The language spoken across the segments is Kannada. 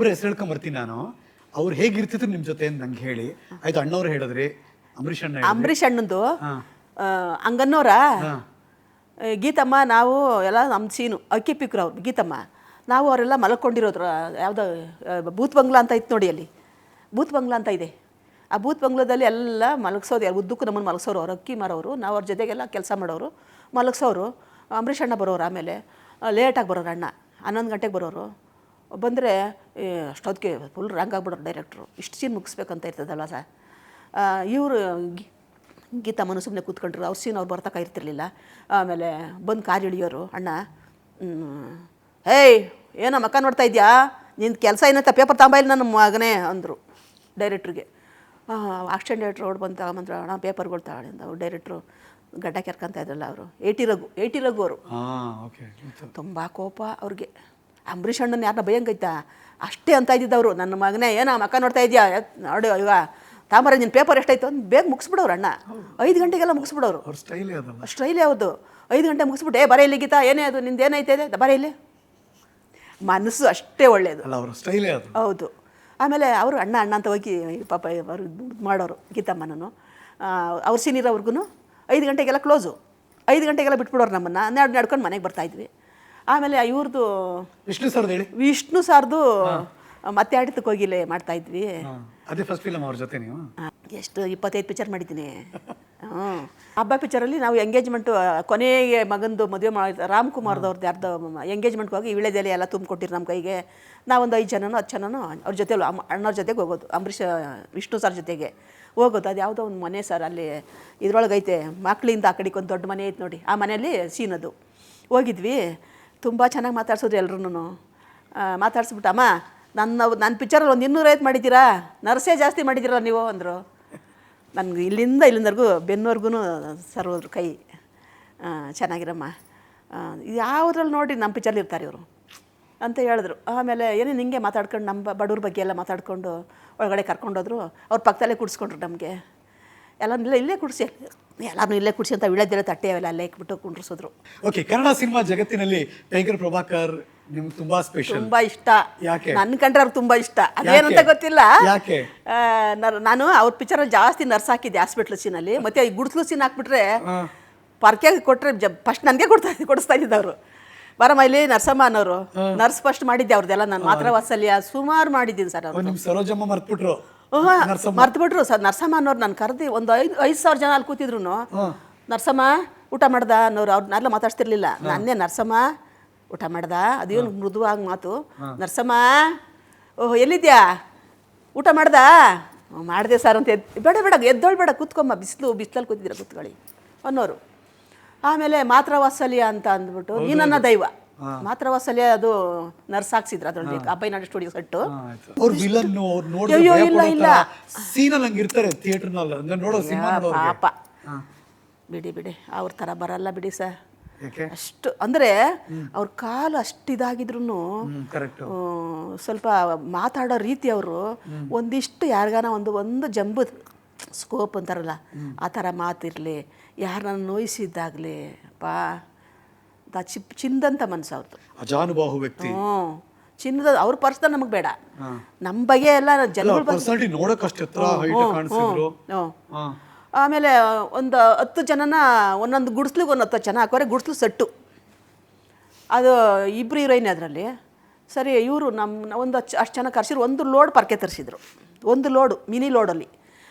ಒಬ್ಬೊಬ್ಬರ ಹೆಸರು ಹೇಳ್ಕೊಂಡ್ ಬರ್ತೀನಿ ನಾನು. ಅವ್ರು ಹೇಗಿರ್ತಿದ್ರು ನಿಮ್ ಜೊತೆ ಅಂತ ನಂಗೆ ಹೇಳಿ. ಆಯ್ತು ಅಣ್ಣವ್ರು ಹೇಳಿದ್ರಿ ಅಂಬರೀಷ್ ಅಣ್ಣ ಹೇಳಿದ್ರಿ. ಅಂಬರೀಷ್ ಅಣ್ಣಂದು? ಹಾ. ಹಂಗನ್ನೋರ ಹಾ. ಗೀತಮ್ಮ ನಾವು ಎಲ್ಲ ನಮ್ಮ ಸೀನು ಅಕ್ಕಿ ಪಿಕ್ರು ಅವ್ರು ಗೀತಮ್ಮ. ನಾವು ಅವರೆಲ್ಲ ಮಲ್ಕೊಂಡಿರೋದ್ರ ಯಾವುದೋ ಬೂತ್ ಬಂಗ್ಲಾ ಅಂತ ಇತ್ತು ನೋಡಿ ಅಲ್ಲಿ. ಬೂತ್ ಬಂಗ್ಲಾ ಅಂತ ಇದೆ. ಆ ಬೂತ್ ಬಂಗ್ಲಾದಲ್ಲಿ ಎಲ್ಲ ಮಲಗಿಸೋದು ಯಾರು ಉದ್ದಕ್ಕೂ ನಮ್ಮನ್ನು ಮಲಗಿಸೋರು ಅವ್ರು ಅಕ್ಕಿ ಮಾರೋರು ನಾವು ಅವ್ರ ಜೊತೆಗೆಲ್ಲ ಕೆಲಸ ಮಾಡೋರು ಮಲಗಿಸೋರು. ಅಂಬರೀಷ್ ಅಣ್ಣ ಬರೋರು ಆಮೇಲೆ. ಲೇಟಾಗಿ ಬರೋರು ಅಣ್ಣ ಹನ್ನೊಂದು ಗಂಟೆಗೆ ಬರೋರು. ಬಂದರೆ ಅಷ್ಟೊತ್ತಿಗೆ ಫುಲ್ ರ್ಯಾಂಕ್ ಆಗ್ಬಿಡೋರು ಡೈರೆಕ್ಟ್ರು ಇಷ್ಟು ಸೀನ್ ಮುಗಿಸ್ಬೇಕಂತ ಇರ್ತದಲ್ಲ ಸರ್? ಇವರು ಗೀತಮ್ಮನು ಸುಮ್ಮನೆ ಕೂತ್ಕೊಂಡ್ರು ಅವ್ರ ಸೀನ್ ಅವ್ರು ಬರ್ತಕ್ಕ ಇರ್ತಿರ್ಲಿಲ್ಲ. ಆಮೇಲೆ ಬಂದು ಕಾರ್ ಇಳಿಯೋರು ಅಣ್ಣ ಹೇ ಏಯ್ ಏನೋ ಮಕ್ಕ ನೋಡ್ತಾ ಇದೆಯಾ? ನಿನ್ನ ಕೆಲಸ ಏನಂತ ಪೇಪರ್ ತಗೊಂಬ ಇಲ್ಲ ನನ್ನ ಮಗನೇ ಅಂದರು ಡೈರೆಕ್ಟ್ರಿಗೆ ಆಕ್ಷನ್ ಡೈರೆಕ್ಟ್ರ್ ರೋಡ್ ಬಂದು ತಗೊಂಬಂದ್ರು ಅಣ್ಣ ಪೇಪರ್ಗಳು ತಗೊಂಡಿಂದ ಅವ್ರು ಡೈರೆಕ್ಟ್ರು ಗಡ್ಡ ಕೆರ್ಕೊಂತ ಇದ್ರಲ್ಲ ಅವರು. ಏಟಿ ರಘು ಏಟಿ ರಘು ಅವರು. ತುಂಬ ಕೋಪ ಅವ್ರಿಗೆ. ಅಂಬರೀಷ್ ಅಣ್ಣನ ಯಾರನ್ನ ಭಯಂಗೈತಾ ಅಷ್ಟೇ ಅಂತ ಇದ್ದಿದ್ದವರು. ನನ್ನ ಮಗನೇ ಏನೋ ಮಕ್ಕ ನೋಡ್ತಾ ಇದೆಯಾ? ನೋಡಿ ಈಗ ತಾಮರ ನಿನ್ನ ಪೇಪರ್ ಎಷ್ಟಾಯ್ತು ಅಂತ ಬೇಗ ಮುಗಿಸ್ಬಿಡೋರು ಅಣ್ಣ. ಐದು ಗಂಟೆಗೆಲ್ಲ ಮುಗಿಸ್ಬಿಡೋರು. ಸ್ಟೈಲ್ ಹೌದು ಐದು ಗಂಟೆ ಮುಗಿಸ್ಬಿಟ್ಟು ಏ ಬರ ಇಲ್ಲಿ ಗೀತಾ ಏನೇ ಅದು? ನಿಂದು ಏನೈತೆ ಇದೆ ಬರ ಇಲ್ಲಿ. ಮನಸ್ಸು ಅಷ್ಟೇ ಒಳ್ಳೆಯದು ಅಲ್ಲ ಅವರು ಸ್ಟೈಲೇ ಅದು ಹೌದು. ಆಮೇಲೆ ಅವರು ಅಣ್ಣ ಅಣ್ಣ ಅಂತ ಹೋಗಿ ಪಾಪ ಅವರು ಮಾಡೋರು ಗೀತಮ್ಮನೂ ಅವ್ರ ಸೀನಿಯರ್ವರ್ಗು ಐದು ಗಂಟೆಗೆಲ್ಲ ಕ್ಲೋಸು ಐದು ಗಂಟೆಗೆಲ್ಲ ಬಿಟ್ಬಿಡೋರು ನಮ್ಮನ್ನು. ನಡ್ ನಡ್ಕೊಂಡು ಮನೆಗೆ ಬರ್ತಾಯಿದ್ವಿ ಆಮೇಲೆ ಇವ್ರದ್ದು ವಿಷ್ಣು ಸರ್ದು ಹೇಳಿ. ವಿಷ್ಣು ಸರ್ದು ಮತ್ತೆ ಆಡಿತಕ್ಕೆ ಹೋಗಿಲ್ಲೇ ಮಾಡ್ತಾ ಇದ್ವಿ. ಅದೇ ಫಸ್ಟ್ ಫಿಲಮ್ ಅವ್ರ ಜೊತೆ ನೀವು. ಎಷ್ಟು ಇಪ್ಪತ್ತೈದು ಪಿಕ್ಚರ್ ಮಾಡಿದ್ದೀನಿ. ಹ್ಞೂ ಹಬ್ಬ ಪಿಕ್ಚರಲ್ಲಿ ನಾವು ಎಂಗೇಜ್ಮೆಂಟು ಕೊನೆಗೆ ಮಗಂದು ಮದುವೆ ಮಾಡಿ ರಾಮ್ಕುಮಾರ್ದವ್ರದ್ದು ಯಾರ್ದು ಎಂಗೇಜ್ಮೆಂಟ್ಗೆ ಹೋಗಿ ವಿಳೆದೆಲೆ ಎಲ್ಲ ತುಂಬಿಕೊಟ್ಟಿರು ನಮ್ಮ ಕೈಗೆ. ನಾವೊಂದು ಐದು ಜನನೋ ಹತ್ತು ಜನನೋ ಅವ್ರ ಜೊತೆ ಅಣ್ಣವ್ರ ಜೊತೆಗೆ ಹೋಗೋದು ಅಂಬರೀಷ್ ವಿಷ್ಣು ಸರ್ ಜೊತೆಗೆ ಹೋಗೋದು. ಅದು ಯಾವುದೋ ಒಂದು ಮನೆ ಸರ್ ಅಲ್ಲಿ ಇದ್ರೊಳಗೈತೆ ಮಕ್ಕಳಿಂದ ಆ ಕಡೆಗೆ ಒಂದು ದೊಡ್ಡ ಮನೆ ಐತೆ ನೋಡಿ ಆ ಮನೆಯಲ್ಲಿ ಸೀನ್ ಅದು ಹೋಗಿದ್ವಿ. ತುಂಬ ಚೆನ್ನಾಗಿ ಮಾತಾಡ್ಸೋದು ಎಲ್ರೂ ಮಾತಾಡ್ಸ್ಬಿಟ್ಟಮ್ಮ ನನ್ನ ನನ್ನ ಪಿಕ್ಚರಲ್ಲಿ ಒಂದು ಇನ್ನೂರೈವತ್ತು ಮಾಡಿದ್ದೀರಾ? ನರ್ಸೇ ಜಾಸ್ತಿ ಮಾಡಿದ್ದೀರಲ್ಲ ನೀವು ಅಂದರು. ನನಗೆ ಇಲ್ಲಿಂದ ಇಲ್ಲಿಂದವರೆಗೂ ಬೆನ್ನವರೆಗೂ ಸರ್ ಕೈ. ಚೆನ್ನಾಗಿರಮ್ಮ. ಯಾವುದ್ರಲ್ಲಿ ನೋಡಿ ನಮ್ಮ ಪಿಕ್ಚರ್ಲಿ ಇರ್ತಾರೆ ಇವರು. ಅಂತ ಹೇಳಿದ್ರು. ಆಮೇಲೆ ಏನೇ ನಿಂಗೆ ಮಾತಾಡ್ಕೊಂಡು ನಮ್ಮ ಬಡವ್ರ ಬಗ್ಗೆ ಎಲ್ಲ ಮಾತಾಡ್ಕೊಂಡು ಒಳಗಡೆ ಕರ್ಕೊಂಡೋದ್ರು, ಅವ್ರ ಪಕ್ಕದಲ್ಲೇ ಕುಡಿಸ್ಕೊಂಡ್ರು ನಮಗೆ. ಎಲ್ಲ ಇಲ್ಲೇ ಇಲ್ಲೇ ಕುಡಿಸಿ. ಎಲ್ಲರನ್ನೂ ಇಲ್ಲೇ ಕುಡಿಸಿ ಅಂತ ವಿಳೆದೆಲೆ ತಟ್ಟೆ ಅವೆಲ್ಲ ಅಲ್ಲೇ ಇಕ್ಬಿಟ್ಟು ಕುಂಡ್ರಿಸಿದ್ರು. ಓಕೆ ಕನ್ನಡ ಸಿನಿಮಾ ಜಗತ್ತಿನಲ್ಲಿ ಟೈಗರ್ ಪ್ರಭಾಕರ್ ನಿಮ್ಗೆ ತುಂಬಾ ಸ್ಪೆಷಲ್ ತುಂಬಾ ಇಷ್ಟ. ಯಾಕೆ? ನನ್ನ ಕಂಡ್ರೆ ಅವ್ರು ತುಂಬಾ ಇಷ್ಟ. ಅದೇನಂತ ಗೊತ್ತಿಲ್ಲ. ಯಾಕೆ? ನಾನು ಅವ್ರ ಪಿಕ್ಚರ್ ಜಾಸ್ತಿ ನರ್ಸ್ ಹಾಕಿದ್ದೆ ಹಾಸ್ಪಿಟ್ಲ್ ಅಲ್ಲಿ. ಮತ್ತೆ ಈ ಗುಡ್ಸ್ಲು ಸೀನ್ ಹಾಕ್ಬಿಟ್ರೆ ಪರ್ಕೆ ಕೊಟ್ರೆ ಫಸ್ಟ್ ನನಗೆ ಕೊಡ್ತಾ ಕೊಡಿಸ್ತಾ ಇದ್ದಿದ್ದು ಅವರು ಬರಮ್ಮ ಇಲ್ಲಿ ನರ್ಸಮ್ಮ ಅನ್ನೋರು. ನರ್ಸ್ ಫಸ್ಟ್ ಮಾಡಿದ್ದೆ ಅವ್ರದ್ದೆಲ್ಲ ನಾನು ಮಾತ್ರ ವಾತ್ಸಲ್ಯ ಸುಮಾರು ಮಾಡಿದ್ದೀನಿ ಸರ್ ಅವ್ರು ಸರೋಜಮ್ಮ ಮರ್ತ್ಬಿಟ್ರು. ನರ್ಸಮ್ಮ. ಬಿಟ್ರು ಸರ್ ನರಸಮ್ಮ ಅನ್ನೋರು ನಾನು ಕರೆದಿ ಒಂದು ಐದು ಐದು ಸಾವಿರ ಜನ ಅಲ್ಲಿ ಕೂತಿದ್ರು ನರಸಮ್ಮ ಊಟ ಮಾಡ್ದ ಅನ್ನೋರು ಅವ್ರನ್ನೆಲ್ಲ ಮಾತಾಡ್ತಿರ್ಲಿಲ್ಲ ನನ್ನೇ ನರಸಮ್ಮ ಊಟ ಮಾಡ್ದ? ಅದೇನು ಮೃದುವಾಗಿ ಮಾತು. ನರಸಮ್ಮ ಓಹ್ ಎಲ್ಲಿದ್ಯಾ? ಊಟ ಮಾಡ್ದ? ಮಾಡಿದೆ ಸರ್ ಅಂತ ಎದ್ ಬೇಡ ಬೇಡ ಎದ್ದೋಳ್ಬೇಡ ಕೂತ್ಕೊಮ್ಮ ಬಿಸಿಲು ಬಿಸಿಲಲ್ಲಿ ಕೂತಿದ್ದೀರ ಕೂತ್ಕೊಳ್ಳಿ ಅನ್ನೋರು. ಆಮೇಲೆ ಮಾತ್ರ ವಾತ್ಸಲ್ಯ ಅಂತ ಅಂದ್ಬಿಟ್ಟು ನೀನನ್ನ ದೈವ. ಮಾತ್ರ ವಾಸಲ್ಲಿ ಅದು ನರ್ಸ್ ಹಾಕ್ಸಿದ್ರು ಅದ್ರಲ್ಲಿ ಅಬ್ಬಯ್ಯನಾಡು ಸ್ಟುಡಿಯೋ ಸೆಟ್ಟು. ಅವ್ರ ವಿಲನ್ ಅವ್ರು ನೋಡಿ ಅಯ್ಯೋ, ಇಲ್ಲ, ಇಲ್ಲ. ಸೀನ್ ಸೀನಲ್ಲಿ ಹಂಗೆ ಇರ್ತಾರೆ ಥಿಯೇಟರ್ನಲ್ಲಿ ಅಂದ್ರೆ ನೋಡೋ ಸಿನಿಮಾ ಪಾಪ. ಬಿಡಿ ಬಿಡಿ. ಅವ್ರ ಥರ ಬರಲ್ಲ ಬಿಡಿ ಸರ್. ಅಷ್ಟು ಅಂದ್ರೆ ಅವ್ರ ಕಾಲು ಅಷ್ಟು ಇದಾಗಿದ್ರು ಕರೆಕ್ಟ್ ಸ್ವಲ್ಪ ಮಾತಾಡೋ ರೀತಿ ಅವರು ಒಂದಿಷ್ಟು ಯಾರಿಗಾನ ಒಂದು ಒಂದು ಜಂಬು ಸ್ಕೋಪ್ ಅಂತಾರಲ್ಲ ಆ ಥರ ಮಾತಿರಲಿ ಯಾರನ್ನ ನೋಯಿಸಿದ್ದಾಗಲಿ ಪಾ. ಚಿಪ್ ಚಿಂದಂತ ಮನಸ್ಸು ಅವ್ರದ್ದು ಅಜಾನುಬಾಹು ವ್ಯಕ್ತಿ. ಹ್ಞೂ. ಚಿನ್ನದ ಅವ್ರ ಪರ್ಸ್ದ ನಮಗೆ ಬೇಡ. ನಮ್ಮ ಬಗ್ಗೆ ಎಲ್ಲ ಜನಗಳು ಬಗ್ಗೆ ಪರ್ಸನಾಲಿಟಿ ನೋಡಕ್ ಅಷ್ಟು ಎತ್ತರ ಹೈಟ್ ಕಾಣಿಸಿದ್ರು. ಹ್ಞೂ. ಹಾ. ಆಮೇಲೆ ಒಂದು ಹತ್ತು ಜನನ ಒಂದೊಂದು ಗುಡ್ಸ್ಲಿಗೆ ಒಂದು ಹತ್ತು ಜನ ಹಾಕೋರೆ ಗುಡ್ಸ್ಲು ಸೆಟ್ಟು. ಅದು ಇಬ್ಬರು ಹೀರೋಯಿನ್ ಅದರಲ್ಲಿ. ಸರಿ ಇವರು ನಮ್ಮ ಒಂದು ಅಷ್ಟು ಅಷ್ಟು ಜನ ಕರ್ಸಿದ್ರು ಒಂದು ಲೋಡ್ ಪರ್ಕೆ ತರಿಸಿದ್ರು. ಒಂದು ಲೋಡು ಮಿನಿ ಲೋಡಲ್ಲಿ.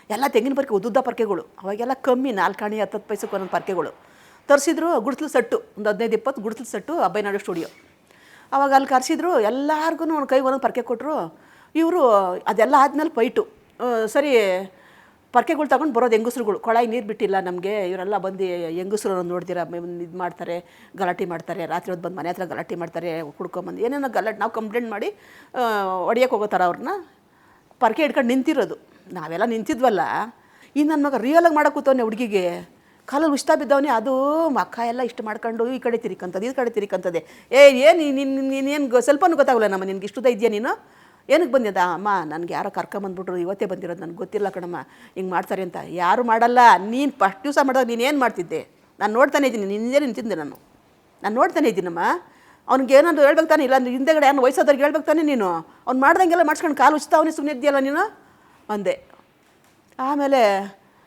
ಎಲ್ಲ ತೆಂಗಿನ ಪರ್ಕೆ ಉದ್ದುದ್ದ ಪರ್ಕೆಗಳು. ಅವಾಗೆಲ್ಲ ಕಮ್ಮಿ ನಾಲ್ಕಾಣಿ ಹತ್ತು ಹತ್ತು ಪೈಸಕ್ಕೆ ಒಂದೊಂದು ಪರ್ಕೆಗಳು. ತರಿಸಿದ್ರು ಗುಡ್ಸ್ಲು ಸಟ್ಟು, ಒಂದು ಹದಿನೈದು, ಇಪ್ಪತ್ತು ಗುಡ್ಸ್ಲು ಸಟ್ಟು ಅಬ್ಬಯ್ಯನಾಡು ಸ್ಟುಡಿಯೋ. ಅವಾಗ ಅಲ್ಲಿ ಕರೆಸಿದ್ರು, ಎಲ್ಲರಿಗೂ ಒಂದು ಕೈಗೆ ಒಂದೊಂದು ಪರ್ಕೆ ಕೊಟ್ಟರು ಇವರು, ಅದೆಲ್ಲ ಆದಮೇಲೆ ಪೈಟು. ಸರಿ, ಪರ್ಕೆಗಳು ತಗೊಂಡು ಬರೋದು ಹೆಂಗಸ್ರುಗಳು. ಕೊಳಾಯಿ ನೀರು ಬಿಟ್ಟಿಲ್ಲ ನಮಗೆ, ಇವರೆಲ್ಲ ಬಂದು ಹೆಂಗಸ್ರು ನೋಡ್ತೀರಾ ಇದು ಮಾಡ್ತಾರೆ, ಗಲಾಟೆ ಮಾಡ್ತಾರೆ, ರಾತ್ರಿ ಹೊತ್ತು ಬಂದು ಮನೆ ಹತ್ರ ಗಲಾಟೆ ಮಾಡ್ತಾರೆ ಕುಡ್ಕೊಂಬಂದು ಏನೇನೋ ಗಲಾಟೆ, ನಾವು ಕಂಪ್ಲೇಂಟ್ ಮಾಡಿ ಹೊಡಿಯೋಕೆ ಹೋಗೋತಾರೆ ಅವ್ರನ್ನ ಪರ್ಕೆ ಹಿಡ್ಕೊಂಡು ನಿಂತಿರೋದು. ನಾವೆಲ್ಲ ನಿಂತಿದ್ವಲ್ಲ ಈ ನನ್ನ ಮಗ ರಿಯಲಾಗಿ ಮಾಡೋ ಕೂತವನೆ ಹುಡುಗಿಗೆ. ಕಾಲಲ್ಲಿ ಉಷ್ಟ ಬಿದ್ದವನೇ ಅದು ಮಕ್ಕ ಎಲ್ಲ ಇಷ್ಟು ಮಾಡ್ಕೊಂಡು ಈ ಕಡೆ ತಿರಿಕಂಥದ್ದು ಈ ಕಡೆ ತಿರಿಕಂತದೆ. ಏ, ಏನು ನಿನ್ನ ನೀನೇನು ಸ್ವಲ್ಪನೂ ಗೊತ್ತಾಗಲ್ಲ ನಮ್ಮ, ನಿನಗೆ ಇಷ್ಟುದ ಇದೆಯಾ ನೀನು? ಏನಕ್ಕೆ ಬಂದಿದ್ದ ಅಮ್ಮ, ನನಗೆ ಯಾರೋ ಕರ್ಕೊಂಬಂದ್ಬಿಟ್ರು, ಇವತ್ತೇ ಬಂದಿರೋದು, ನನಗೆ ಗೊತ್ತಿಲ್ಲ ಕಣಮ್ಮ, ಹಿಂಗೆ ಮಾಡ್ತಾರೆ ಅಂತ. ಯಾರು ಮಾಡಲ್ಲ, ನೀನು ಫಸ್ಟ್ ದಿವಸ ಮಾಡಿದಾಗ ನೀನು ಏನು ಮಾಡ್ತಿದ್ದೆ? ನಾನು ನೋಡ್ತಾನೆ ಇದ್ದೀನಿ ನಿನ್ನೇ ನಿಂತಿದ್ದೆ ನಾನು. ನಾನು ನೋಡ್ತಾನೆ ಇದ್ದೀನಮ್ಮ. ಅವ್ನಿಗೆ ಏನಾದ್ರು ಹೇಳ್ಬೇಕು ತಾನೆ, ಇಲ್ಲ ಅಂದ್ರೆ ಹಿಂದೆಗಡೆ ಏನು ವಯಸ್ಸಾದವ್ರಿಗೆ ಹೇಳ್ಬೇಕು ತಾನೆ ನೀನು? ಅವ್ನು ಮಾಡ್ದಂಗೆಲ್ಲ ಮಾಡ್ಸ್ಕೊಂಡು ಕಾಲು ಉಚ್ತಾವನೇ ಸುಮ್ಮನೆ ಇದೆಯಲ್ಲ ನೀನು? ಅಂದೆ. ಆಮೇಲೆ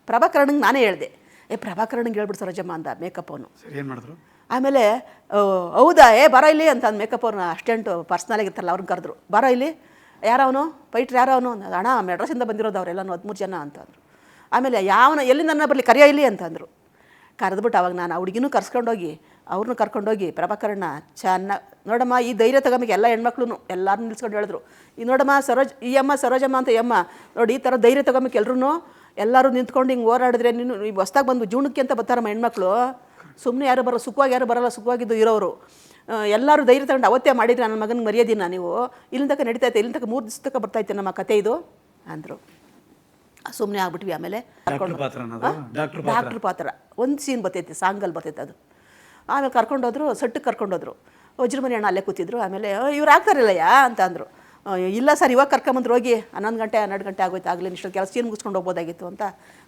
ಪ್ರಭಾಕರಣಂಗೆ ನಾನೇ ಹೇಳಿದೆ. ಏ ಪ್ರಭಾಕರಣಂಗೆ ಹೇಳ್ಬಿಡ್ತಾರೆ ಸರೋಜಮ್ಮ ಅಂದ ಮೇಕಪ್ ಅವನು. ಏನು ಮಾಡಿದ್ರು? ಆಮೇಲೆ "ಓ, ಹೌದಾ ಏ ಬರ ಇಲ್ಲಿ ಅಂತ ಅಂದ್ ಮೇಕಪ್ ಅವ್ರನ್ನ ಅಷ್ಟೆಂಟು ಪರ್ಸ್ನಲ್ ಆಗಿರ್ತಾರಲ್ಲ ಅವ್ರನ್ನ ಕರೆದ್ರು. ಬರ ಇಲ್ಲಿ? ಯಾರವನು? ಪೈಟ್ರ್ ಯಾರವನು? ಅಣ್ಣ ಮೆಡ್ರಸಿಂದ ಬಂದಿರೋದು ಅವರೆಲ್ಲ ಹದಿಮೂರು ಜನ ಅಂತಂದರು ಆಮೇಲೆ ಯಾವನ ಎಲ್ಲಿಂದ ಬರಲಿ ಕರೆಯ ಇಲ್ಲಿ ಅಂತಂದರು ಕರೆದ್ಬಿಟ್ಟು ಅವಾಗ ನಾನು ಹುಡುಗಿನೂ ಕರ್ಸ್ಕೊಂಡೋಗಿ ಅವ್ರನ್ನೂ ಕರ್ಕೊಂಡೋಗಿ ಪ್ರಭಾಕರಣ್ಣ ಚೆನ್ನಾಗಿ ನೋಡಮ್ಮ ಈ ಧೈರ್ಯ ತಗೊಂಬಿಗೆ ಎಲ್ಲ ಹೆಣ್ಮಕ್ಳು ಎಲ್ಲರೂ ನಿಲ್ಸ್ಕೊಂಡು ಹೇಳಿದ್ರು. ಈ ನೋಡಮ್ಮ ಸರೋಜ್ ಈ ಅಮ್ಮ ಸರೋಜಮ್ಮ ಅಂತ ಯಮ್ಮ ಅಮ್ಮ ನೋಡಿ ಈ ಥರ ಧೈರ್ಯ ತಗೊಂಬಿಕ್ಕೆ ಎಲ್ರೂ ಎಲ್ಲರೂ ನಿಂತ್ಕೊಂಡು ಹಿಂಗೆ ಓಡಾಡಿದ್ರೆ ನೀನು ಈ ಹೊಸ್ದಾಗಿ ಬಂದು ಜೂಣಕ್ಕೆ ಅಂತ ಬರ್ತಾರಮ್ಮ ಹೆಣ್ಮಕ್ಳು. ಸುಮ್ಮನೆ ಯಾರು ಬರೋ ಸುಖವಾಗಿ ಯಾರು ಬರೋಲ್ಲ ಸುಖವಾಗಿದ್ದು ಇರೋರು. ಎಲ್ಲರೂ ಧೈರ್ಯ ತಗೊಂಡು ಅವತ್ತೇ ಮಾಡಿದ್ರೆ ನನ್ನ ಮಗನ ಮರ್ಯಾದಿನ ನೀವು? ಇಲ್ಲಿಂದ ತನಕ ನಡೀತೈತೆ ಇಲ್ಲಿಂದ ತನಕ ಮೂರು ದಿವಸ ತನಕ ಬರ್ತೈತೆ ನಮ್ಮ ಕತೆ ಇದು ಅಂದರು. ಸುಮ್ಮನೆ ಆಗ್ಬಿಟ್ವಿ ಆಮೇಲೆ. ಡಾಕ್ಟರ್ ಪಾತ್ರ ಒಂದು ಸೀನ್ ಬರ್ತೈತೆ ಸಾಂಗಲ್ಲಿ ಬರ್ತೈತೆ ಅದು. ಆಮೇಲೆ ಕರ್ಕೊಂಡೋದ್ರು ಸಟ್ಟಕ್ಕೆ ಕರ್ಕೊಂಡೋದ್ರು. ವಜ್ರಮನಿ ಅಣ್ಣ ಅಲ್ಲೇ ಕೂತಿದ್ರು ಆಮೇಲೆ ಇವ್ರು ಆಗ್ತಾರಲ್ಲಯ್ಯ? ಅಂತ ಅಂದರು. ಇಲ್ಲ ಸರ್ ಇವಾಗ ಕರ್ಕೊಂಬಂದ್ರು ಹೋಗಿ ಹನ್ನೊಂದು ಗಂಟೆ ಹನ್ನೆರಡು ಗಂಟೆ ಆಗೋಯ್ತು ಆಗಲಿ ಇಷ್ಟು ಕೆಲಸ ಏನು ಮುಗಿಸ್ಕೊಂಡು ಹೋಗ್ಬೋದಾಗಿತ್ತು ಅಂತ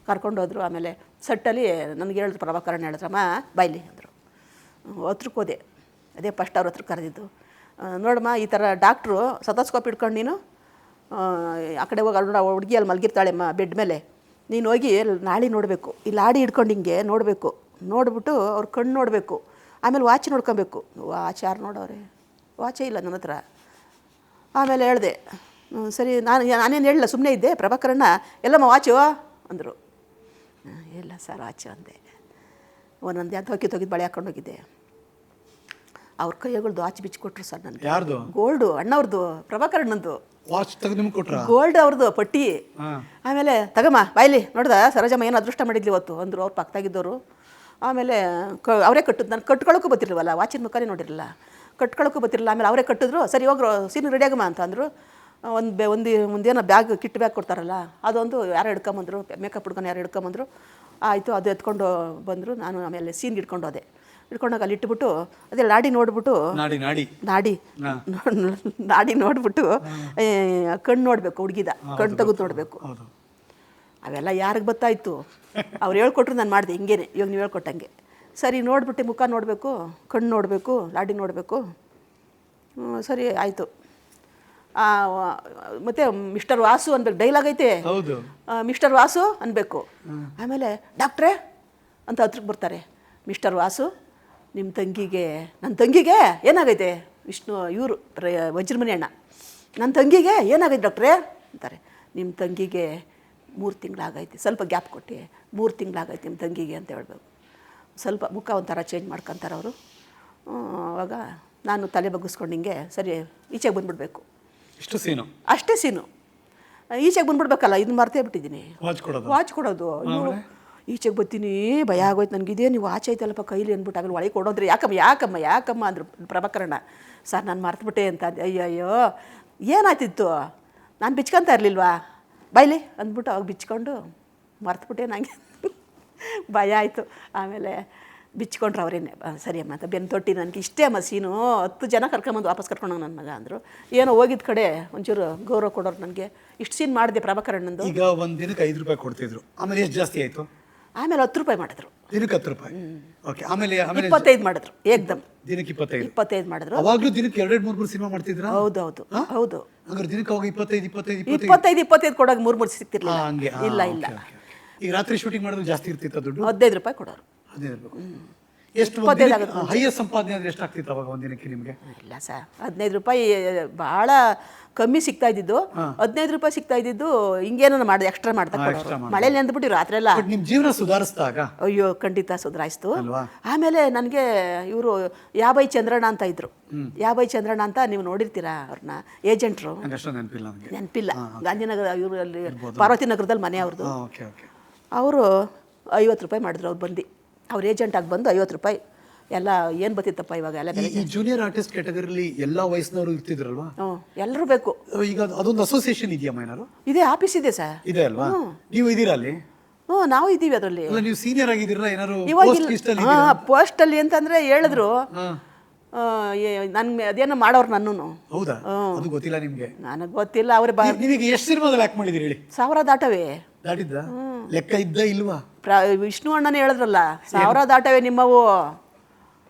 ಕರ್ಕೊಂಡೋದ್ರು ಆಮೇಲೆ ಸೆಟ್ಟಲ್ಲಿ ನನಗೆ ಹೇಳಿದ್ರು ಪ್ರಭಾಕರಣ ಹೇಳಿದ್ರಮ್ಮ ಬಾಯ್ಲಿ ಅಂದರು. ಹತ್ರಕ್ಕೆ ಹೋದೆ. ಅದೇ ಫಸ್ಟ್ ಅವ್ರ ಹತ್ರ ಕರೆದಿದ್ದು. ನೋಡಮ್ಮ ಈ ಥರ ಡಾಕ್ಟ್ರು ಸತಸ್ಕೋಪ್ ಇಟ್ಕೊಂಡು ನೀನು ಆ, ಕಡೆ ಹೋಗಿ ಅಲ್ಲಿ ಹುಡುಗಿ ಅಲ್ಲಿ ಮಲಗಿರ್ತಾಳೆ ಮ ಬೆಡ್ ಮೇಲೆ. ನೀನು ಹೋಗಿ ನಾಳೆ ನಾಳಿ ನೋಡಬೇಕು. ಇಲ್ಲಿ ಆಡಿ ಹಿಡ್ಕೊಂಡು ಹಿಂಗೆ ನೋಡಬೇಕು. ನೋಡ್ಬಿಟ್ಟು ಅವ್ರ ಕಣ್ಣು ನೋಡಬೇಕು. ಆಮೇಲೆ ವಾಚ್ ನೋಡ್ಕೊಬೇಕು. ವಾಚ್ ಯಾರು ನೋಡೋರೆ ವಾಚೇ ಇಲ್ಲ ನನ್ನ ಹತ್ರ. ಆಮೇಲೆ ಹೇಳಿದೆ ಸರಿ ನಾನು ನಾನೇನು ಹೇಳಲ್ಲ ಸುಮ್ಮನೆ ಇದ್ದೆ ಪ್ರಭಾಕರಣ್ಣ ಎಲ್ಲಮ್ಮ ವಾಚು ಅಂದರು. ಇಲ್ಲ ಸರ್ ವಾಚು ಅಂದೆ. ಒಂದೊಂದು ಅಂತ ಹೊಕ್ಕಿ ತೊಗಿದು ಬಳೆ ಹಾಕೊಂಡು ಹೋಗಿದ್ದೆ. ಅವ್ರ ಕೈಯಗಳದ್ದು ಬಿಚ್ಚಿ ಕೊಟ್ರು ಸರ್ ನನಗೆ. ಯಾರ್ದು? ಗೋಲ್ಡು ಅಣ್ಣವ್ರದ್ದು ಪ್ರಭಾಕರಣ್ಣಂದು. ವಾಚ್ ತೆಗೆದು ನಿಮ್ಗೆ ಕೊಟ್ರ? ಗೋಲ್ಡ್ ಅವ್ರದ್ದು ಪಟ್ಟಿ. ಆಮೇಲೆ ತಗಮ್ಮ ಬಾಯ್ಲಿ ನೋಡ್ದ ಸರೋಜಮ್ಮ ಏನು ಅದೃಷ್ಟ ಮಾಡಿದ್ಲಿ ಇವತ್ತು ಅಂದರು ಅವ್ರು ಪಕ್ಕದಾಗಿದ್ದವರು ಆಮೇಲೆ ಕ ಅವರೇ ಕಟ್ಟಿದ್ದು ನಾನು ಕಟ್ಕೊಳ್ಳೋಕ್ಕೂ ಗೊತ್ತಿರಲಿಲ್ಲ ವಾಚಿನ ಮುಖಾನೇ ನೋಡಿರಲಿಲ್ಲ. ಕಟ್ಕೊಳ್ಳೋಕ್ಕೂ ಬರ್ತಿರಲಿಲ್ಲ. ಆಮೇಲೆ ಅವರೇ ಕಟ್ಟಿದ್ರು ಸರಿ ಹೋಗ್ರು ಸೀನು ರೆಡಿಯಾಗಮ್ಮ ಅಂತ ಅಂದರು. ಒಂದು ಬೆ ಒಂದು ಒಂದೇನೋ ಬ್ಯಾಗ್ ಕಿಟ್ ಬ್ಯಾಗ್ ಕೊಡ್ತಾರಲ್ಲ ಅದೊಂದು ಯಾರು ಹಿಡ್ಕೊಂಬಂದರು ಮೇಕಪ್ ಹುಡ್ಕೊಂಡು ಯಾರು ಹಿಡ್ಕೊಂಬಂದರು. ಆಯಿತು ಅದು ಎತ್ಕೊಂಡು ಬಂದರು. ನಾನು ಆಮೇಲೆ ಸೀನ್ ಹಿಡ್ಕೊಂಡು ಹೋದೆ. ಇಟ್ಕೊಂಡಾಗ ಅಲ್ಲಿ ಇಟ್ಬಿಟ್ಟು ಅದೇ ಲಾಡಿ ನೋಡ್ಬಿಟ್ಟು ನಾಡಿ ನಾಡಿ. ನಾಡಿ. ನಾಡಿ ನೋಡ್ಬಿಟ್ಟು ಕಣ್ಣು ನೋಡಬೇಕು ಹುಡುಗಿದ. ಕಣ್ಣು ತೆಗೆದು ನೋಡಬೇಕು. ಅವೆಲ್ಲ ಯಾರಿಗೆ ಬತ್ತಾಯಿತು ಅವ್ರು ಹೇಳ್ಕೊಟ್ರು ನಾನು ಮಾಡಿದೆ ಹಿಂಗೇನೆ. ಇವಾಗ ನೀವು ಹೇಳ್ಕೊಟ್ಟಂಗೆ. ಸರಿ ನೋಡ್ಬಿಟ್ಟು ಮುಖ ನೋಡಬೇಕು ಕಣ್ಣು ನೋಡಬೇಕು ಲಾಡಿ ನೋಡಬೇಕು. ಸರಿ ಆಯಿತು. ಮತ್ತೆ ಮಿಸ್ಟರ್ ವಾಸು ಅನ್ಬೇಕು ಡೈಲಾಗ್ ಐತೆ. ಮಿಸ್ಟರ್ ವಾಸು ಅನ್ಬೇಕು. ಆಮೇಲೆ ಡಾಕ್ಟ್ರೇ ಅಂತ ಹತ್ರಕ್ಕೆ ಬರ್ತಾರೆ. ಮಿಸ್ಟರ್ ವಾಸು ನಿಮ್ಮ ತಂಗಿಗೆ ನನ್ನ ತಂಗಿಗೆ ಏನಾಗೈತೆ? ವಿಷ್ಣು ಇವರು ವಜ್ರಮನಿ ಅಣ್ಣ. ನನ್ನ ತಂಗಿಗೆ ಏನಾಗೈತೆ ಡಾಕ್ಟ್ರೇ? ಅಂತಾರೆ. ನಿಮ್ಮ ತಂಗಿಗೆ ಮೂರು ತಿಂಗಳಾಗೈತೆ. ಸ್ವಲ್ಪ ಗ್ಯಾಪ್ ಕೊಟ್ಟು ಮೂರು ತಿಂಗಳಾಗೈತೆ ನಿಮ್ಮ ತಂಗಿಗೆ ಅಂತ ಹೇಳ್ಬೇಕು. ಸ್ವಲ್ಪ ಮುಖ ಒಂಥರ ಚೇಂಜ್ ಮಾಡ್ಕೊತಾರೆ ಅವರು ಆವಾಗ ನಾನು ತಲೆ ಬಗ್ಗಿಸ್ಕೊಂಡು ಹಿಂಗೆ ಸರಿ ಈಚೆಗೆ ಬಂದ್ಬಿಡ್ಬೇಕು. ಇಷ್ಟು ಸೀನು? ಅಷ್ಟೇ ಸೀನು. ಈಚೆಗೆ ಬಂದ್ಬಿಡ್ಬೇಕಲ್ಲ ಇದನ್ನ ಮರ್ತೇ ಬಿಟ್ಟಿದ್ದೀನಿ. ವಾಚ್ ಕೊಡೋದು? ವಾಚ್ ಕೊಡೋದು. ಅಯ್ಯೋ, ಈಚೆಗೆ ಬರ್ತೀನಿ ಭಯ ಆಗೋಯ್ತು ನನಗೆ. ಇದೇ ನೀವು ವಾಚ್ ಐತಲ್ಲಪ್ಪ ಕೈಲಿ ಅಂದ್ಬಿಟ್ಟು ಆಗಲಿ ಒಳಗೆ ಕೊಡೋದ್ರೆ ಯಾಕಮ್ಮ ಯಾಕಮ್ಮ ಯಾಕಮ್ಮ ಅಂದರು ಪ್ರಭಕರಣ ಸರ್ ನಾನು ಮರ್ತುಬಿಟ್ಟೆ ಅಂತ ಅಯ್ಯಯ್ಯೋ ಅಯ್ಯೋ ಅಯ್ಯೋ ಏನಾಯ್ತಿತ್ತು? ನಾನು ಬಿಚ್ಕೊಂತ ಇರಲಿಲ್ವಾ? ಬೈಲಿ ಅಂದ್ಬಿಟ್ಟು ಅವಾಗ ಬಿಚ್ಕೊಂಡು ಮರ್ತುಬಿಟ್ಟೆ ನನಗೆ ಭಯ ಆಯಿತು. ಆಮೇಲೆ ಬಿಚ್ಕೊಂಡ್ರು ಅವರೇನೆ ಸರಿ ಅಮ್ಮ ಅಂತ ಬೆನ್ನು ತೊಟ್ಟಿ ನನಗೆ ಇಷ್ಟೇ ಅಮ್ಮ ಸೀನು. ಹತ್ತು ಜನ ಕರ್ಕೊಂಬಂದು ವಾಪಸ್ ಕರ್ಕೊಂಡು ನನ್ನ ಮಗ ಅಂದರು. ಏನೋ ಹೋಗಿದ್ದ ಕಡೆ ಒಂಚೂರು ಗೌರವ ಕೊಡೋರು ನನಗೆ. ಇಷ್ಟು ಸೀನ್ ಮಾಡಿದೆ ಪ್ರಭಾಕರಣ್ಣಂದು ಈಗ ಒಂದು ದಿನಕ್ಕೆ ಐದು ರೂಪಾಯಿ ಕೊಡ್ತಿದ್ರು. ಆಮೇಲೆ ಎಷ್ಟು ಜಾಸ್ತಿ ಆಯಿತು? ಆಮೇಲೆ ಹತ್ತು ರೂಪಾಯಿ ಮಾಡಿದ್ರು. ದಿನಕ್ಕೆ ಹತ್ತು ರೂಪಾಯಿ? ಓಕೆ ಆಮೇಲೆ ಆಮೇಲೆ ಇಪ್ಪತ್ತೈದು ಮಾಡಿದ್ರು ಏಕ್ದಮ್. ದಿನಕ್ಕೆ ಇಪ್ಪತ್ತೈದು. ಇಪ್ಪತ್ತೈದು ಮಾಡಿದ್ರು. ಅವಾಗಲೂ ದಿನಕ್ಕೆ ಎರಡೆರಡು ಮೂರು ಮೂರು ಸಿನಿಮಾ ಮಾಡ್ತಿದ್ರು? ಹೌದು ಹೌದು ಹೌದು. ಹಂಗಾರೆ ದಿನಕ್ಕೆ ಅವಾಗ ಇಪ್ಪತ್ತೈದು ಇಪ್ಪತ್ತೈದು ಇಪ್ಪತ್ತೈದು. ಇಪ್ಪತ್ತೈದು ಕೊಡೋಕೆ ಮೂರು ಮೂರು ಸಿಕ್ತಿರಲಿಲ್ಲ ಸಿಗ್ತಿರ್ಲಿಲ್ಲ ಹಂಗೆ. ಇಲ್ಲ ಇಲ್ಲ. ಈಗ ರಾತ್ರಿ ಶೂಟಿಂಗ್ ಮಾಡಿದ್ರೆ ಜಾಸ್ತಿ ಇರ್ತಿತ್ತ ದುಡ್ಡು? ಹದಿನೈದು ರೂಪಾಯಿ ಕೊಡೋರು. ಹದಿನೈದು ರೂಪಾಯಿ. ಎಷ್ಟು ಹೈಯೆಸ್ಟ್ ಸಂಪಾದನೆ ಅಂದ್ರೆ ಎಷ್ಟು ಆಗ್ತಿತ್ತು ಅವಾಗ ಒಂದಿನಕ್ಕೆ ನಿಮಗೆ? ಇಲ್ಲ ಸರ್ ಹದಿನೈದು ರೂಪಾಯಿ ಭಾಳ ಕಮ್ಮಿ ಸಿಗ್ತಾ ಇದ್ದಿದ್ದು. ಹದಿನೈದು ರೂಪಾಯಿ ಸಿಗ್ತಾ ಇದ್ದಿದ್ದು ಹಿಂಗೇನೋ ಮಾಡಿದೆ ಎಕ್ಸ್ಟ್ರಾ ಮಾಡ್ತಾ ಮಳೆಯಲ್ಲಿ ಅಂದ್ಬಿಟ್ಟು ರಾತ್ರಿ ಎಲ್ಲ ಬಟ್ ನಿಮ್ ಜೀವನ ಸುಧಾರಿಸಿದಾಗ ಅಯ್ಯೋ ಖಂಡಿತ ಸುಧಾರಿಸ್ತು? ಆಮೇಲೆ ನನಗೆ ಇವರು ಯಾಬೈ ಚಂದ್ರಣ್ಣ ಅಂತ ಇದ್ರು. ಯಾಬೈ ಚಂದ್ರಣ್ಣ ಅಂತ ನೀವು ನೋಡಿರ್ತೀರಾ ಅವ್ರನ್ನ? ಏಜೆಂಟ್ರು. ನೆನಪಿಲ್ಲ ಗಾಂಧಿನಗರ ಇವರಲ್ಲಿ ಪಾರ್ವತಿ ನಗರದಲ್ಲಿ ಮನೆ ಅವ್ರದ್ದು ಅವರು ಐವತ್ತು ರೂಪಾಯಿ ಮಾಡಿದ್ರು ಅವ್ರು ಬಂದು. ಅವ್ರ ಏಜೆಂಟಾಗಿ ಬಂದು ಐವತ್ತು ರೂಪಾಯಿ. ಎಲ್ಲ ಏನು ಬರ್ತಿತ್ತಪ್ಪ ಇವಾಗ ಎಲ್ಲ ಬೆಲೆ ಈ ಜೂನಿಯರ್ ಆರ್ಟಿಸ್ಟ್ ಕ್ಯಾಟಗರಿಲಿ ಎಲ್ಲಾ ವಯಸ್ಸಿನವರು ಇರ್ತಿದ್ರಲ್ವಾ? ಹ್ಞೂ ಎಲ್ಲರೂ ಬೇಕು. ಈಗ ಅದು- ಅದೊಂದು ಅಸೋಸಿಯೇಷನ್ ಇದೆಯಮ್ಮ ಏನಾದ್ರು ಇದೇ ಆಫೀಸ್ ಇದೆ ಸರ್. ಇದೆ ಅಲ್ವಾ? ನೀವು ಇದೀರಾ ಅಲ್ಲಿ? ಹ್ಞೂ ನಾವು ಇದ್ದೀವಿ ಅದರಲ್ಲಿ. ಅಲ್ಲ ನೀವು ಸೀನಿಯರ್ ಆಗಿದ್ದೀರಾ? ಏನಾರು ಇವಾಗ ಅಲ್ಲಿ ಹಾಂ ಪೋಸ್ಟಲ್ಲಿ ಅಂತಂದರೆ ಹೇಳಿದ್ರು. ಹಾ. ನನ್ಗೆ ಅದೇನೋ ಮಾಡೋರು ನನ್ನೂ ಹೌದಾ? ಅದು ಗೊತ್ತಿಲ್ಲ ನಿಮಗೆ? ನನಗೆ ಗೊತ್ತಿಲ್ಲ ಅವ್ರು ನಿಮಗೆ ಎಷ್ಟು ಸಿನಿಮಾದಲ್ಲಿ ಆಕ್ಟ್ ಮಾಡಿದಿರಿ ಹೇಳಿ? ಸಾವಿರ ದಾಟವೇ. ದಾಟಿದ್ದ? ಲೆಕ್ಕ ಇದ್ದ ಇಲ್ವಾ? ಪ್ರ ವಿಷ್ಣು ಅಣ್ಣನೇ ಹೇಳಿದ್ರಲ್ಲ ಸಾವಿರ ದಾಟವೇ ನಿಮ್ಮವು.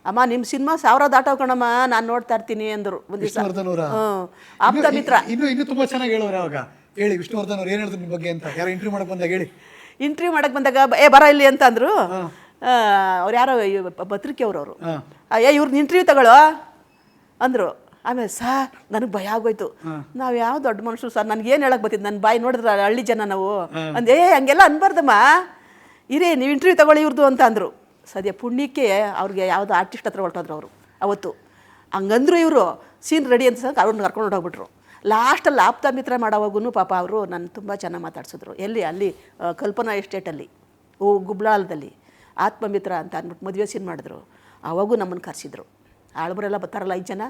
ಅಮ್ಮ ನಿಮ್ಮ ಸಿನಿಮಾ ಸಾವಿರ ದಾಟವ್ ಕಣಮ್ಮ ನಾನು ನೋಡ್ತಾ ಇರ್ತೀನಿ ಅಂದರು. ಒಂದು ದಿವಸ. ವಿಷ್ಣುವರ್ಧನ್ ಅವರ? ಆಪ್ತ ಮಿತ್ರ. ಇನ್ನು ಇನ್ನು ತುಂಬಾ ಚೆನ್ನಾಗಿ ಹೇಳೋರು ಅವಾಗ. ಹೇಳಿ ವಿಷ್ಣುವರ್ಧನ್ ಅವ್ರು ಏನು ಹೇಳಿದ್ರು ನಿಮ್ಮ ಬಗ್ಗೆ ಅಂತ? ಯಾರು ಇಂಟರ್ವ್ಯೂ ಮಾಡಕ್ ಬಂದಾಗ ಹೇಳಿ. ಇಂಟರ್ವ್ಯೂ ಮಾಡಕ್ಕೆ ಬಂದಾಗ ಏ ಬರ ಇಲ್ಲಿ ಅಂತ ಅಂದರು. ಅವ್ರು ಯಾರೋ ಪತ್ರಿಕೆ ಅವ್ರು ಪತ್ರಿಕೆಯವ್ರು ಅವರು ಅಯ್ಯ ಏ ಇವ್ರನ್ನ ಇಂಟರ್ವ್ಯೂ ತಗೊಳ್ಳೋ ಅಂದರು. ಆಮೇಲೆ ಸರ್ ನನಗೆ ಭಯ ಆಗೋಯ್ತು. ನಾವು ಯಾವ ದೊಡ್ಡ ಮನುಷ್ಯರು ಸರ್? ನನಗೆ ಏನು ಹೇಳಕ್ಕೆ ಬರ್ತಿದ್ದು ನನ್ನ ಬಾಯಿ ನೋಡಿದ್ರೆ ಹಳ್ಳಿ ಜನ ನಾವು? ಅಂದೆ ಏ ಹಂಗೆಲ್ಲ ಅನ್ಬಾರ್ದಮ್ಮ. ಇರೇ ನೀವು ಇಂಟರ್ವ್ಯೂ ತಗೊಳ್ಳಿ ಇವ್ರದ್ದು ಅಂತ ಅಂದರು. ಸದ್ಯ ಪುಣ್ಯಕ್ಕೆ ಅವ್ರಿಗೆ ಯಾವುದು ಆರ್ಟಿಸ್ಟ್ ಹತ್ರ ಹೊರಟೋದ್ರು ಅವರು ಅವತ್ತು. ಹಂಗಂದ್ರು ಇವರು. ಸೀನ್ ರೆಡಿ ಅಂತ ಸರ್ ಅವ್ರನ್ನ ಕರ್ಕೊಂಡು ಹೋಗ್ಬಿಟ್ರು ಲಾಸ್ಟಲ್ಲಿ ಆಪ್ತ ಮಿತ್ರ ಮಾಡೋವಾಗೂ ಪಾಪ ಅವರು ನನ್ನ ತುಂಬ ಚೆನ್ನಾಗಿ ಮಾತಾಡ್ಸಿದ್ರು. ಎಲ್ಲಿ? ಅಲ್ಲಿ ಕಲ್ಪನಾ ಎಸ್ಟೇಟಲ್ಲಿ ಓ ಗುಬ್ಲಾಳದಲ್ಲಿ ಆತ್ಮಮಿತ್ರ ಅಂತ ಅಂದ್ಬಿಟ್ಟು ಮದುವೆ ಸೀನ್ ಮಾಡಿದ್ರು. ಆವಾಗೂ ನಮ್ಮನ್ನು ಕರೆಸಿದ್ರು. ಆಳ್ಬರೆಲ್ಲ ಬರ್ತಾರಲ್ಲ ಐದು ಜನ?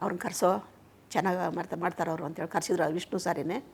ಅವ್ರನ್ನ ಕರೆಸೋ ಚೆನ್ನಾಗಿ ಮಾಡ್ತಾ ಮಾಡ್ತಾರೆ ಅವರು ಅಂತೇಳಿ ಕರೆಸಿದ್ರು ವಿಷ್ಣು ಸಾರಿನೇ.